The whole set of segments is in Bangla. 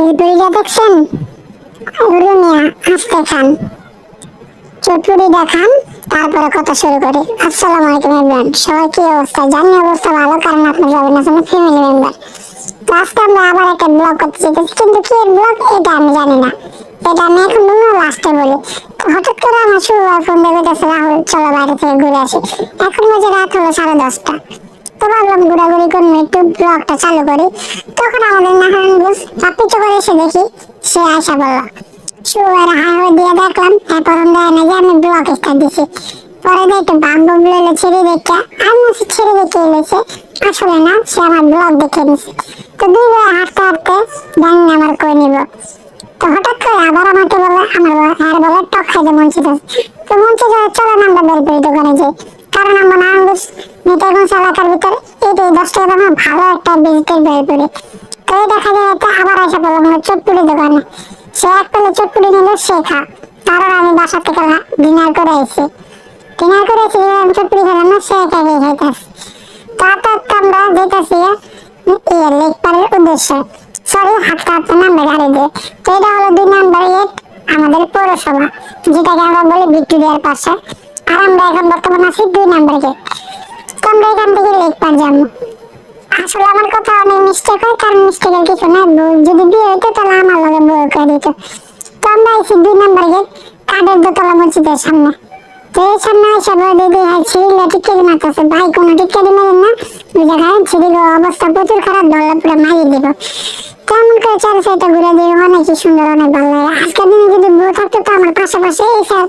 ভেলপুরিটা দেখছেন? রুমিয়া আস্তে খান চটপুরি দেখান, তারপরে কথা শুরু করি। আসসালামু আলাইকুম এভরিওয়ান সবাই কি অবস্থা? জানি অবস্থা ভালো, কারণ আপনার যাবেন আসলে ফ্যামিলি মেম্বার তো আজকে আমরা আবার একটা ব্লগ করতে চাইতেছি, কিন্তু কি ব্লগ এটা আমি জানি না। এটা আমি এখন বলব লাস্টে বলি। হঠাৎ করে আমার শুরু ফোন দেখে রাহুল, চলো বাইরে থেকে ঘুরে আসি। এখন বাজে রাত হলো সাড়ে দশটা। তো ভাবলাম ঘোরাঘুরি করব একটু ব্লগটা চালু করি। তখন আমাদের নাহারান বুঝ চাপিচ করে এসে দেখি, সে আয়সা বলল, শুয়ার হাইওয়ে দিয়ে দেখলাম এরপর আমরা এনে যে আমি ব্লগ স্টার্ট দিছি। পরে দেখে ভাগ্য বলে ছেড়ে দেখে আমি ছেড়ে দেখে এলেছে। আসলে না, সে আমার ব্লগ দেখে নিছে। তো দুই ভাই হাঁটতে হাঁটতে জানি না আমার কই নিব। তো হঠাৎ করে আবার আমাকে বলে, আমার আর বলে টক খাইতে মন চাইছে তো মন চাইছে চলো না আমরা বেলপুরি দোকানে যাই। কারণ আমরা নারায়ণগঞ্জ নেতাগঞ্জ এলাকার ভিতরে এইটাই দশ টাকা দামে ভালো একটা বিজিটের বেলপুরি তো এই দেখা যায় একটা আবার এসে বললাম আমার চটপুরি দোকানে। সে এক পেলে চটপুরি নিল, সে খা কারণ আমি বাসা থেকে ডিনার করে আইছি ডিনার করে এসে আমি চটপুরি খেলাম না, সে একা গিয়ে খাইতেছে। তারপর তো আমরা যেতেছি ইয়ে লেক পারের উদ্দেশ্যে। সরি হাঁটতে হাঁটতে নামবে গাড়ি দিয়ে। তো এটা হলো দুই নাম্বার গেট আমাদের পৌরসভা, যেটাকে আমরা বলি ভিক্টোরিয়ার পাশে। আর আমরা এখন বর্তমানে আছি দুই নাম্বার গেট। তো আমরা এখান থেকে লেক পার যাব আসলে আমার কথা অনেক মিস্টেক হয়, কারণ মিস্টেকের কিছু না যদি বিয়ে হইতো, তাহলে আমার লগে বউ করে দিত। তো আমরা দুই নাম্বার গেট, কাঠের দোতলা মসজিদের সামনে। তো এই সামনে এসে বলে দিদি হ্যাঁ ছিঁড়িলে টিকিট মারতেছে। ভাই, কোনো টিকিট মেলেন না। ওই জায়গায় ছিঁড়িল অবস্থা প্রচুর খারাপ ধরলে পুরো মারিয়ে দিব কেমন করে চার সাইডটা ঘুরে দিয়ে অনেক সুন্দর, অনেক ভালো লাগে। আজকের দিনে যদি বউ থাকতো, তো আমার পাশাপাশি এই সাইড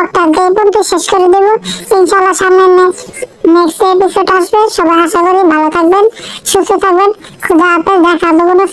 শেষ করে দেব। ইনশাল্লাহ সামনে নেক্সট এপিসোড আসবে। সবাই আশা করি ভালো থাকবেন, সুস্থ থাকবেন। খুদা হাফেজ, দেখা হবে কোনো